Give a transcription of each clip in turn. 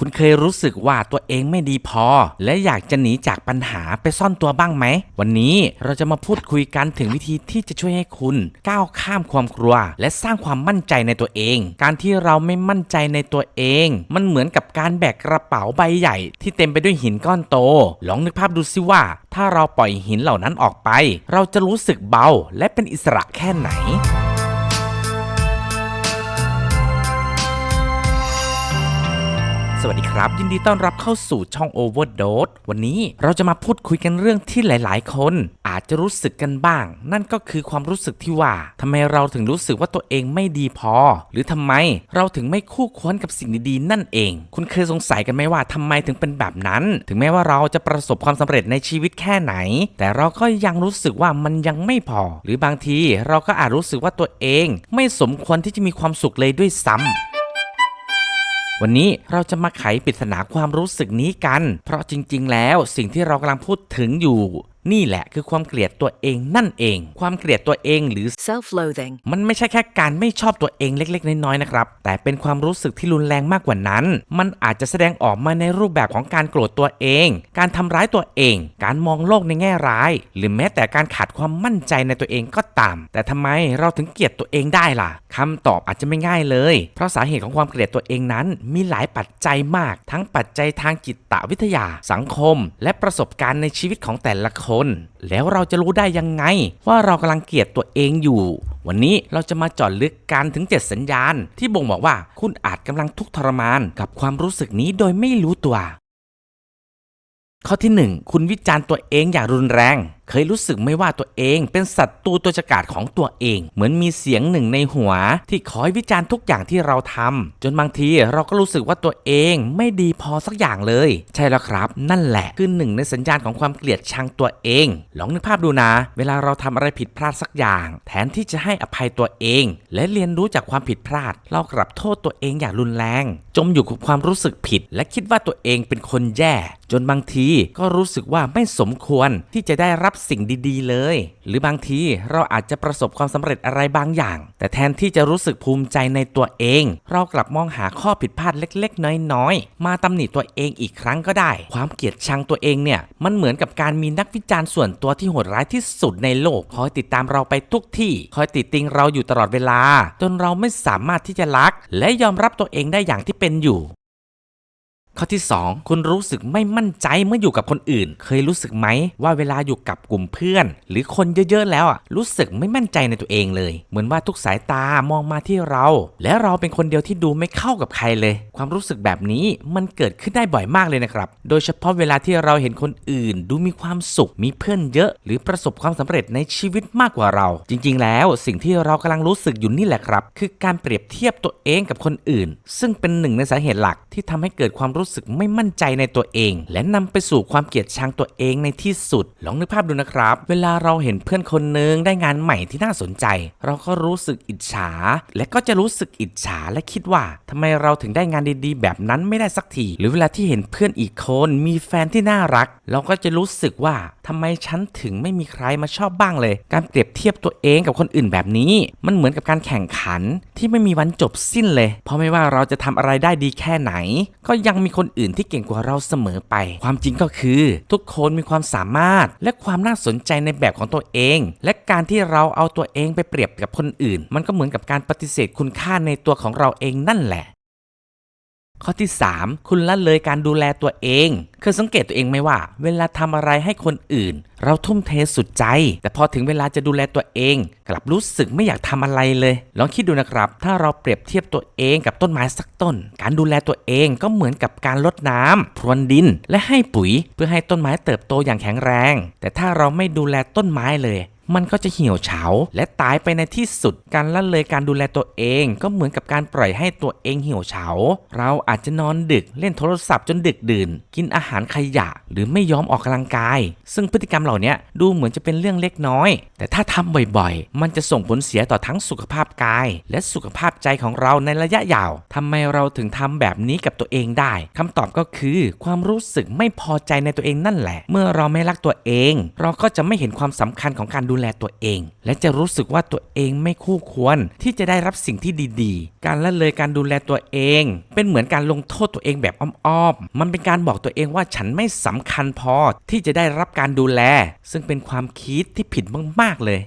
คุณเคยรู้สึกว่าตัวเองไม่ดีพอ และอยากจะหนีจากปัญหาไปซ่อนตัวบ้างไหม วันนี้เราจะมาพูดคุยกันถึงวิธีที่จะช่วยให้คุณก้าวข้ามความกลัว และสร้างความมั่นใจในตัวเอง การที่เราไม่มั่นใจในตัวเอง มันเหมือนกับการแบกกระเป๋าใบใหญ่ ที่เต็มไปด้วยหินก้อนโต ลองนึกภาพดูสิว่า ถ้าเราปล่อยหินเหล่านั้นออกไป เราจะรู้สึกเบา และเป็นอิสระแค่ไหน วัสดีครับ ยินดีต้อนรับเข้าสู่ช่อง Overdose วันนี้เราจะมาพูดคุยกันเรื่องที่หลาย ๆ คน อาจจะรู้สึกกันบ้าง นั่นก็คือความรู้สึกที่ว่าทำไมเราถึงรู้สึกว่าตัวเองไม่ดีพอ หรือทำไมเราถึงไม่คู่ควรกับสิ่งดี ๆ นั่นเอง คุณเคยสงสัยกันไหมว่าทำไมถึงเป็นแบบนั้น ถึงแม้ว่าเราจะประสบความสำเร็จในชีวิตแค่ไหน แต่เราก็ยังรู้สึกว่ามันยังไม่พอ หรือบางทีเราก็อาจรู้สึกว่าตัวเอง ไม่สมควรที่จะมีความสุขเลยด้วยซ้ำ วันนี้เราจะมาไขปริศนาความรู้สึกนี้กัน เพราะจริง ๆ แล้วสิ่งที่เรากำลังพูดถึงอยู่ นี่แหละคือความเกลียดตัวเองนั่นเอง ความเกลียดตัวเองหรือ self-loathing, มันไม่ใช่แค่การไม่ชอบตัวเองเล็ก ๆ น้อยๆนะครับ แต่เป็นความรู้สึกที่รุนแรงมากกว่านั้น มันอาจจะแสดงออกมาในรูปแบบของการโกรธตัวเอง การทำร้ายตัวเอง การมองโลกในแง่ร้าย หรือแม้แต่การขาดความมั่นใจในตัวเองก็ตาม แต่ทำไมเราถึงเกลียดตัวเองได้ล่ะคำตอบอาจจะไม่ง่ายเลย เพราะสาเหตุของความเกลียดตัวเองนั้นมีหลายปัจจัยมาก ทั้งปัจจัยทางจิตวิทยา สังคม และประสบการณ์ในชีวิตของแต่ละคนแล้วเราจะรู้ได้ยังไง ว่าเรากำลังเกลียดตัวเองอยู่ วันนี้เราจะมาจาะลึกกันถึง 7 สัญญาณ ที่บ่งบอกว่าคุณอาจกำลังทุกข์ทรมานกับความรู้สึกนี้โดยไม่รู้ตัว ข้อที่ 1 คุณวิจารณ์ตัวเองอย่างรุนแรง เคยรู้สึกไม่ว่าตัวเองเป็นศัตรูตัวฉกาจของตัวเอง เหมือนมีเสียงหนึ่งในหัว ที่คอยวิจารณ์ทุกอย่างที่เราทำจนบางทีเราก็รู้สึกว่าตัวเองไม่ดีพอสักอย่างเลย ใช่แล้วครับ นั่นแหละคือหนึ่งในสัญญาณของความเกลียดชังตัวเอง ลองนึกภาพดูนะ เวลาเราทำอะไรผิดพลาดสักอย่าง แทนที่จะให้อภัยตัวเอง และเรียนรู้จากความผิดพลาด เรากลับโทษตัวเองอย่างรุนแรง จมอยู่กับความรู้สึกผิด และคิดว่าตัวเองเป็นคนแย่ จนบางทีก็รู้สึกว่าไม่สมควรที่จะได้รับสิ่งดี ๆ เลย หรือบางทีเราอาจจะประสบความสำเร็จอะไรบางอย่าง แต่แทนที่จะรู้สึกภูมิใจในตัวเอง เรากลับมองหาข้อผิดพลาดเล็ก ๆ น้อย ๆ มาตำหนิตัวเองอีกครั้งก็ได้ ความเกลียดชังตัวเองเนี่ย มันเหมือนกับการมีนักวิจารณ์ส่วนตัวที่โหดร้ายที่สุดในโลก คอยติดตามเราไปทุกที่ คอยติดติงเราอยู่ตลอดเวลา จนเราไม่สามารถที่จะรัก และยอมรับตัวเองได้อย่างที่เป็นอยู่ ข้อที่ 2 คุณรู้สึกไม่มั่นใจเมื่ออยู่กับคนอื่น เคยรู้สึกไหมว่าเวลาอยู่กับกลุ่มเพื่อน หรือคนเยอะๆแล้วอะรู้สึกไม่มั่นใจในตัวเองเลย เหมือนว่าทุกสายตามองมาที่เรา และเราเป็นคนเดียวที่ดูไม่เข้ากับใครเลย ความรู้สึกแบบนี้มันเกิดขึ้นได้บ่อยมากเลยนะครับ โดยเฉพาะเวลาที่เราเห็นคนอื่น ดูมีความสุขมีเพื่อนเยอะ หรือประสบความสำเร็จในชีวิตมากกว่าเรา จริง ๆ แล้วสิ่งที่เรากำลังรู้สึกอยู่นี่แหละครับ คือการเปรียบเทียบตัวเองกับคนอื่น ซึ่งเป็นหนึ่งในสาเหตุหลักที่ทำให้เกิดความรู้สึกไม่มั่นใจในตัวเอง และนำไปสู่ความเกลียดชังตัวเองในที่สุด ลองนึกภาพดูนะครับ เวลาเราเห็นเพื่อนคนหนึ่งได้งานใหม่ที่น่าสนใจ เราก็รู้สึกอิจฉา และก็จะรู้สึกอิจฉาและคิดว่าทำไมเราถึงได้งานดีๆ แบบนั้นไม่ได้สักที หรือเวลาที่เห็นเพื่อนอีกคนมีแฟนที่น่ารัก เราก็จะรู้สึกว่าทำไมฉันถึงไม่มีใครมาชอบบ้างเลย การเปรียบเทียบตัวเองกับคนอื่นแบบนี้ มันเหมือนกับการแข่งขันที่ไม่มีวันจบสิ้นเลย เพราะไม่ว่าเราจะทำอะไรได้ดีแค่ไหน ก็ยังมีคนอื่นที่เก่งกว่าเราเสมอไป ความจริงก็คือ ทุกคนมีความสามารถ และความน่าสนใจในแบบของตัวเอง และการที่เราเอาตัวเองไปเปรียบกับคนอื่น มันก็เหมือนกับการปฏิเสธคุณค่าในตัวของเราเองนั่นแหละ ข้อที่ 3 คุณละเลยการดูแลตัวเองเคยสังเกตตัวเองไหมว่า เวลาทำอะไรให้คนอื่น เราทุ่มเทสุดใจ แต่พอถึงเวลาจะดูแลตัวเอง กลับรู้สึกไม่อยากทำอะไรเลย ลองคิดดูนะครับ ถ้าเราเปรียบเทียบตัวเองกับต้นไม้สักต้น การดูแลตัวเองก็เหมือนกับการลดน้ำพรวนดิน และให้ปุ๋ย เพื่อให้ต้นไม้เติบโตอย่างแข็งแรง แต่ถ้าเราไม่ดูแลต้นไม้เลย มันก็จะเหี่ยวเฉาและตายไปในที่สุดการละเลยการดูแลตัวเอง ก็เหมือนกับการปล่อยให้ตัวเองเหี่ยวเฉา เราอาจจะนอนดึกเล่นโทรศัพท์จนดึกดื่น กินอาหารขยะ หรือไม่ยอมออกกำลังกาย ซึ่งพฤติกรรมเหล่านี้ดูเหมือนจะเป็นเรื่องเล็กน้อย แต่ถ้าทำบ่อยๆ มันจะส่งผลเสียต่อทั้งสุขภาพกาย และสุขภาพใจของเราในระยะยาวทำไมเราถึงทำแบบนี้กับตัวเองได้คำตอบก็คือความรู้สึกไม่พอใจในตัวเองนั่นแหละ เมื่อเราไม่รักตัวเอง เราก็จะไม่เห็นความสำคัญของการดูดูแลตัวเอง และจะรู้สึกว่าตัวเองไม่คู่ควรที่จะได้รับสิ่งที่ดีๆ การละเลยการดูแลตัวเอง เป็นเหมือนการลงโทษตัวเองแบบอ้อมๆ มันเป็นการบอกตัวเองว่าฉันไม่สำคัญพอที่จะได้รับการดูแล ซึ่งเป็นความคิดที่ผิดมากๆเลย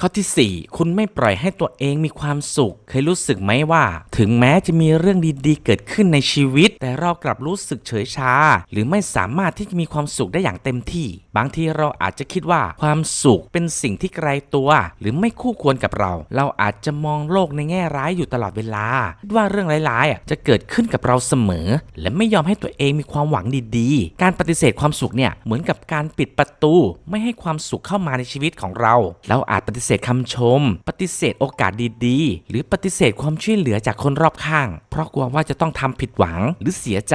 ข้อที่ 4 คุณไม่ปล่อยให้ตัวเองมีความสุข เคยรู้สึกไหมว่า ถึงแม้จะมีเรื่องดีๆ เกิดขึ้นในชีวิต แต่เรากลับรู้สึกเฉยชา หรือไม่สามารถที่จะมีความสุขได้อย่างเต็มที่ บางทีเราอาจจะคิดว่าความสุขเป็นสิ่งที่ไกลตัว หรือไม่คู่ควรกับเรา เราอาจจะมองโลกในแง่ร้ายอยู่ตลอดเวลาว่าเรื่องร้ายๆจะเกิดขึ้นกับเราเสมอ และไม่ยอมให้ตัวเองมีความหวังดีๆ การปฏิเสธความสุขเนี่ยเหมือนกับการปิดประตู ไม่ให้ความสุขเข้ามาในชีวิตของเรา เราอาจปฏิเสธคำชม ปฏิเสธโอกาสดีๆ หรือปฏิเสธความช่วยเหลือจากคนรอบข้าง เพราะกลัวว่าจะต้องทำผิดหวังหรือเสียใจ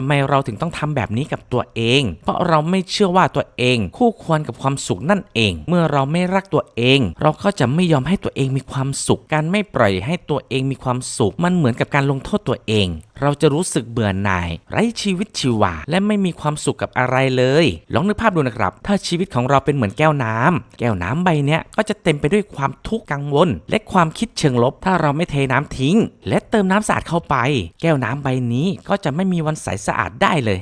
ทำไมเราถึงต้องทำแบบนี้กับตัวเอง เพราะเราไม่เชื่อว่าตัวเอง คู่ควรกับความสุขนั่นเอง เมื่อเราไม่รักตัวเอง เราก็จะไม่ยอมให้ตัวเองมีความสุข การไม่ปล่อยให้ตัวเองมีความสุข มันเหมือนกับการลงโทษตัวเอง เราจะรู้สึกเบื่อหน่าย ไร้ชีวิตชีวา และไม่มีความสุขกับอะไรเลย ลองนึกภาพดูนะครับ ถ้าชีวิตของเราเป็นเหมือนแก้วน้ำแก้วน้ำใบเนี้ยก็จะเต็มไปด้วยความทุกข์กังวล และความคิดเชิงลบ ถ้าเราไม่เทน้ำทิ้ง และเติมน้ำสะอาดเข้าไป แก้วน้ำใบนี้ก็จะไม่มีวันใสอาดได้เลย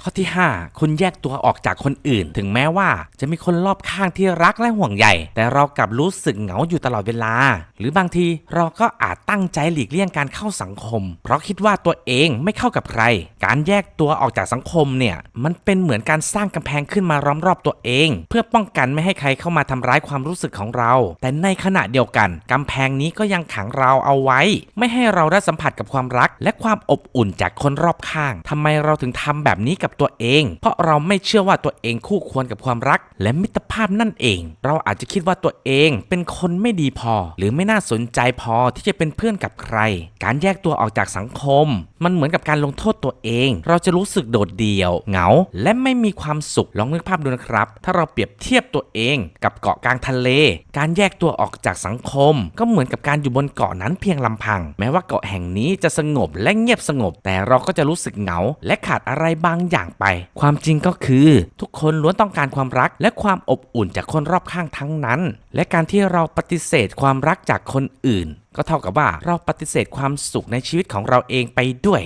ข้อที่ 5 คุณแยกตัวออกจากคนอื่น ถึงแม้ว่า จะมีคนรอบข้างที่รักและห่วงใยแต่เรากลับรู้สึกเหงาอยู่ตลอดเวลา หรือบางทีเราก็อาจตั้งใจหลีกเลี่ยงการเข้าสังคม เพราะคิดว่าตัวเองไม่เข้ากับใคร การแยกตัวออกจากสังคมเนี่ย มันเป็นเหมือนการสร้างกำแพงขึ้นมาล้อมรอบตัวเอง เพื่อป้องกันไม่ให้ใครเข้ามาทำร้ายความรู้สึกของเรา แต่ในขณะเดียวกันกำแพงนี้ก็ยังขังเราเอาไว้ ไม่ให้เราได้สัมผัสกับความรัก และความอบอุ่นจากคนรอบข้างทำไมเราถึงทำแบบนี้กับตัวเอง เพราะเราไม่เชื่อว่าตัวเองคู่ควรกับความรัก และมิตรภาพนั่นเอง เราอาจจะคิดว่าตัวเองเป็นคนไม่ดีพอ หรือไม่น่าสนใจพอที่จะเป็นเพื่อนกับใคร การแยกตัวออกจากสังคม มันเหมือนกับการลงโทษตัวเอง เราจะรู้สึกโดดเดี่ยว เหงา และไม่มีความสุขลองนึกภาพดูนะครับ ถ้าเราเปรียบเทียบตัวเอง กับเกาะกลางทะเล การแยกตัวออกจากสังคม ก็เหมือนกับการอยู่บนเกาะนั้นเพียงลำพัง แม้ว่าเกาะแห่งนี้จะสงบและเงียบสงบ แต่เราก็จะรู้สึกเหงา และขาดอะไรบางอย่างไป ความจริงก็คือทุกคนล้วนต้องการความรักและความอบอุ่นจากคนรอบข้างทั้งนั้น และการที่เราปฏิเสธความรักจากคนอื่น ก็เท่ากับว่าเราปฏิเสธความสุขในชีวิตของเราเองไปด้วย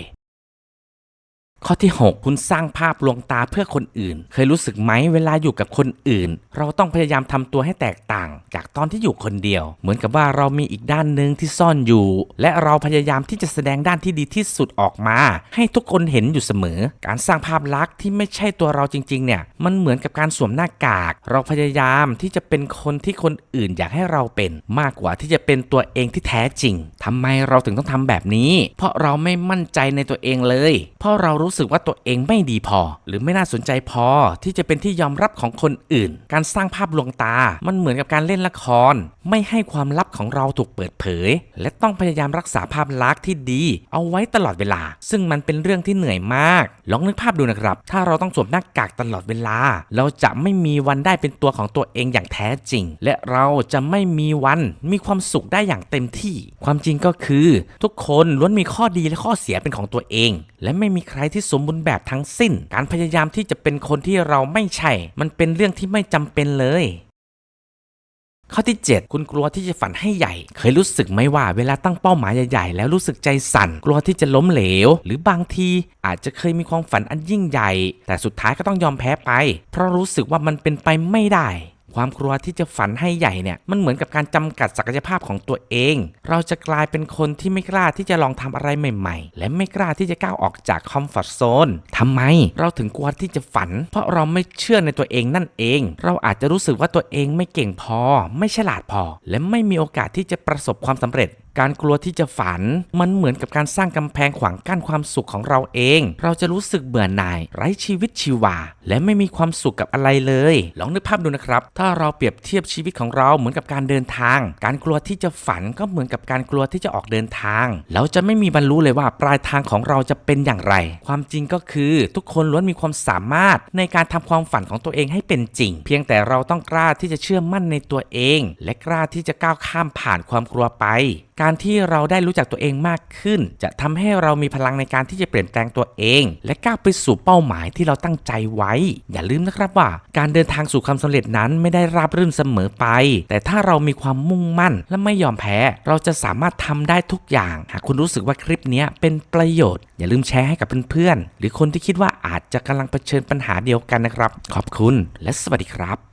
ข้อที่ 6 คุณสร้างภาพลวงตาเพื่อคนอื่น เคยรู้สึกไหมเวลาอยู่กับคนอื่น เราต้องพยายามทำตัวให้แตกต่าง จากตอนที่อยู่คนเดียว เหมือนกับว่าเรามีอีกด้านหนึ่งที่ซ่อนอยู่ และเราพยายามที่จะแสดงด้านที่ดีที่สุดออกมา ให้ทุกคนเห็นอยู่เสมอ การสร้างภาพลักษณ์ที่ไม่ใช่ตัวเราจริง ๆ เนี่ย มันเหมือนกับการสวมหน้ากาก เราพยายามที่จะเป็นคนที่คนอื่นอยากให้เราเป็น มากกว่าที่จะเป็นตัวเองที่แท้จริงทำไมเราถึงต้องทำแบบนี้ เพราะเราไม่มั่นใจในตัวเองเลย เพราะเรารูู้้สึกว่าตัวเองไม่ดีพอ หรือไม่น่าสนใจพอที่จะเป็นที่ยอมรับของคนอื่น การสร้างภาพลวงตา มันเหมือนกับการเล่นละคร ไม่ให้ความลับของเราถูกเปิดเผย และต้องพยายามรักษาภาพลักษณ์ที่ดี เอาไว้ตลอดเวลา ซึ่งมันเป็นเรื่องที่เหนื่อยมาก ลองนึกภาพดูนะครับ ถ้าเราต้องสวมหน้ากากตลอดเวลา เราจะไม่มีวันได้เป็นตัวของตัวเองอย่างแท้จริง และเราจะไม่มีวันมีความสุขได้อย่างเต็มที่ ความจริงก็คือ ทุกคนล้วนมีข้อดีและข้อเสียเป็นของตัวเอง และไม่มีใครที่สมบูรณ์แบบทั้งสิ้น การพยายามที่จะเป็นคนที่เราไม่ใช่ มันเป็นเรื่องที่ไม่จำเป็นเลยข้อที่ 7 คุณกลัวที่จะฝันให้ใหญ่ เคยรู้สึกไหมว่าเวลาตั้งเป้าหมายใหญ่ๆ แล้วรู้สึกใจสั่น กลัวที่จะล้มเหลว หรือบางทีอาจจะเคยมีความฝันอันยิ่งใหญ่ แต่สุดท้ายก็ต้องยอมแพ้ไป เพราะรู้สึกว่ามันเป็นไปไม่ได้ ความกลัวที่จะฝันให้ใหญ่เนี่ยมันเหมือนกับการจำกัดศักยภาพของตัวเอง เราจะกลายเป็นคนที่ไม่กล้าที่จะลองทำอะไรใหม่ ๆ และไม่กล้าที่จะก้าวออกจากคอมฟอร์ทโซนทำไมเราถึงกลัวที่จะฝัน เพราะเราไม่เชื่อในตัวเองนั่นเอง เราอาจจะรู้สึกว่าตัวเองไม่เก่งพอ ไม่ฉลาดพอ และไม่มีโอกาสที่จะประสบความสำเร็จ การกลัวที่จะฝัน มันเหมือนกับการสร้างกำแพงขวางกั้นความสุขของเราเอง เราจะรู้สึกเบื่อหน่าย ไร้ชีวิตชีวา และไม่มีความสุขกับอะไรเลย ลองนึกภาพดูนะครับ ถ้าเราเปรียบเทียบชีวิตของเราเหมือนกับการเดินทาง การกลัวที่จะฝันก็เหมือนกับการกลัวที่จะออกเดินทาง เราจะไม่มีบรรลุเลยว่าปลายทางของเราจะเป็นอย่างไร ความจริงก็คือทุกคนล้วนมีความสามารถในการทำความฝันของตัวเองให้เป็นจริง เพียงแต่เราต้องกล้าที่จะเชื่อมั่นในตัวเอง และกล้าที่จะก้าวข้ามผ่านความกลัวไป การที่เราได้รู้จักตัวเองมากขึ้น จะทำให้เรามีพลังในการที่จะเปลี่ยนแปลงตัวเอง และก้าวไปสู่เป้าหมายที่เราตั้งใจไว้ อย่าลืมนะครับว่า การเดินทางสู่ความสำเร็จนั้นไม่ได้ราบรื่นเสมอไป แต่ถ้าเรามีความมุ่งมั่นและไม่ยอมแพ้ เราจะสามารถทำได้ทุกอย่าง หากคุณรู้สึกว่าคลิปนี้เป็นประโยชน์ อย่าลืมแชร์ให้กับเพื่อนๆหรือคนที่คิดว่าอาจจะกำลังเผชิญปัญหาเดียวกันนะครับ ขอบคุณและสวัสดีครับ